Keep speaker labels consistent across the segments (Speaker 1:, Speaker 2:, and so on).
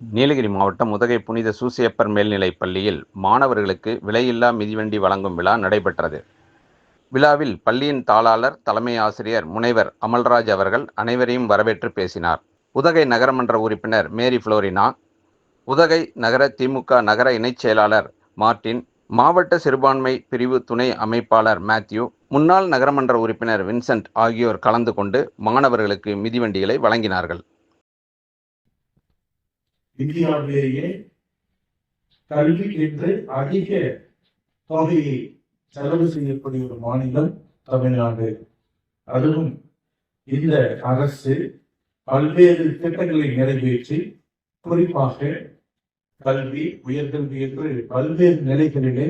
Speaker 1: நீலகிரி மாவட்டம் உதகை புனித சூசியப்பர் மேல்நிலைப் பள்ளியில் மாணவர்களுக்கு விலையில்லா மிதிவண்டி வழங்கும் விழா நடைபெற்றது. விழாவில் பள்ளியின் தாளாளர் தலைமை ஆசிரியர் முனைவர் அமல்ராஜ் அவர்கள் அனைவரையும் வரவேற்று பேசினார். உதகை நகரமன்ற உறுப்பினர் மேரி புளோரினா உதகை நகர திமுக நகர இணைச் செயலாளர் மார்ட்டின் மாவட்ட சிறுபான்மை பிரிவு துணை அமைப்பாளர் மேத்யூ முன்னாள் நகரமன்ற உறுப்பினர் வின்சென்ட் ஆகியோர் கலந்து கொண்டு மாணவர்களுக்கு மிதிவண்டிகளை வழங்கினார்கள்.
Speaker 2: இந்தியாவிலேயே கல்விக்கென்று அதிக தொகையை செலவு செய்யக்கூடிய ஒரு மாநிலம் தமிழ்நாடு. அதுவும் இந்த அரசு பல்வேறு திட்டங்களை நிறைவேற்றி குறிப்பாக கல்வி உயர்கல்வி என்று பல்வேறு நிலைகளிலே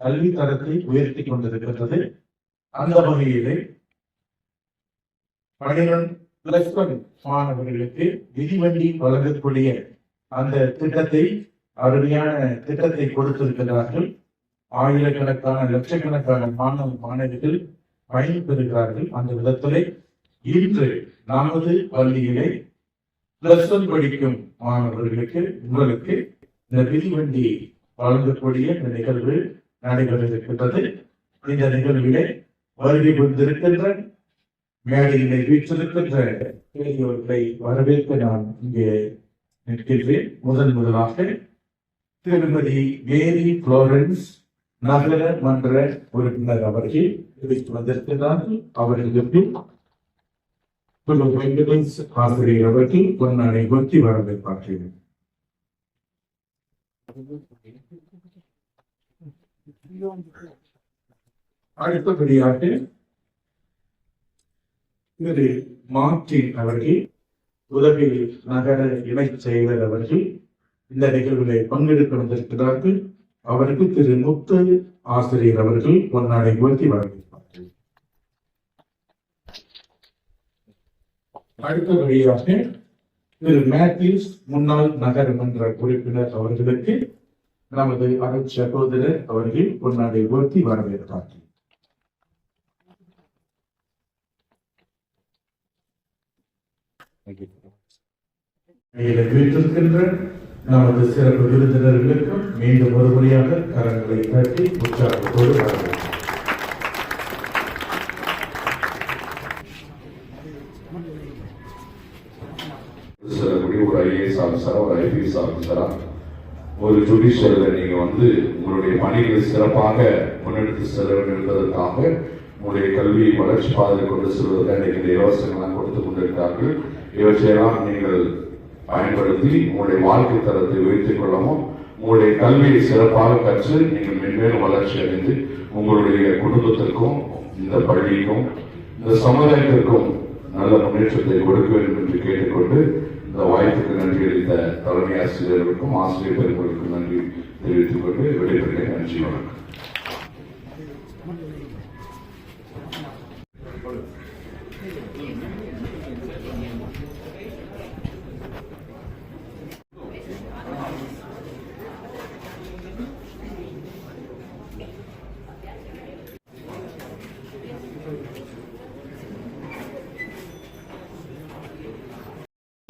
Speaker 2: கல்வி தரத்தை உயர்த்தி கொண்டிருக்கின்றது. அந்த வகையிலே பனிரெண்டு பிளஸ் ஒன் மாணவர்களுக்கு விதிவண்டி வழங்கக்கூடிய அந்த திட்டத்தை அருமையான திட்டத்தை கொடுத்திருக்கிறார்கள். ஆயிரக்கணக்கான லட்சக்கணக்கான மாணவ மாணவிகள் பயன்பெறுகிறார்கள் அந்த விதத்திலே. இன்று நமது பள்ளியிலே பிளஸ் ஒன் படிக்கும் மாணவர்களுக்கு உங்களுக்கு இந்த விதிவண்டி வழங்கக்கூடிய இந்த நிகழ்வு நடைபெற இருக்கின்றது இந்த நிகழ்விலே வருகை வந்திருக்கின்ற மேடையிலே வீற்றிருக்கின்ற பெரியவர்களை வரவேற்க நான் இங்கே நிற்கின்றேன் முதன் முதலாக திருமதி மேரி புளோரன்ஸ் நகர மன்ற உறுப்பினர் அவர்கள் இதற்கு வந்திருக்கிறார்கள் அவர்களுக்கு குழு வெங்கடேஷ் ஆசிரியர் அவர்கள் பொன்னாடை கொத்தி வரவேற்பார்கள் அடுத்தபடியாக திரு மார்டின் அவர்கள் உதவி நகர இணை செயலர் அவர்கள் இந்த நிகழ்விலே பங்கெடுக்க வந்திருக்கிறார்கள். அவருக்கு திரு முத்து ஆசிரியர் அவர்கள் பொன்னாடை உயர்த்தி வழங்கியிருப்பார்கள் அடுத்தபடியாக திரு மேத்யூஸ் முன்னாள் நகரமன்ற உறுப்பினர் அவர்களுக்கு நமது அரச சகோதரர் அவர்கள் பொன்னாடை உயர்த்தி வரவேற்பார்கள். வீட்டிருக்கின்ற நமது சிறப்பு விருந்தினர்களுக்கும் மீண்டும் ஒருமுறையாக கரங்களை தட்டி உற்சாகத்தோடு வரவேற்கிறோம்.
Speaker 3: சொல்லக்கூடிய ஒரு ஐஏஎஸ் ஆஃபீஸரா ஒரு ஐபிஎஸ் ஆஃபீஸரா ஒரு ஜுடிஷியல்ல நீங்க வந்து உங்களுடைய பணிகளை சிறப்பாக முன்னெடுத்து செல்ல வேண்டும் என்பதற்காக உங்களுடைய கல்வியை வளர்ச்சி பாதையில் கொண்டு செல்வதற்காக இன்றைக்கு இந்த இலவசங்களாம் கொடுத்து கொண்டிருக்கிறார்கள். இவற்றையெல்லாம் நீங்கள் பயன்படுத்தி உங்களுடைய வாழ்க்கை தரத்தை உயர்த்திக் கொள்ளவும் உங்களுடைய கல்வியை சிறப்பாக கற்று நீங்கள் மென்மேலும் வளர்ச்சி அடைந்து உங்களுடைய குடும்பத்திற்கும் இந்த பள்ளிக்கும் இந்த சமுதாயத்திற்கும் நல்ல முன்னேற்றத்தை கொடுக்க வேண்டும் என்று கேட்டுக்கொண்டு இந்த வாய்ப்புக்கு நன்றி அளித்த தலைமை ஆசிரியர்களுக்கும் ஆசிரியர் பெருமக்களுக்கும் நன்றி தெரிவித்துக் கொண்டு விடைபெறுகிறேன். நன்றி வணக்கம்.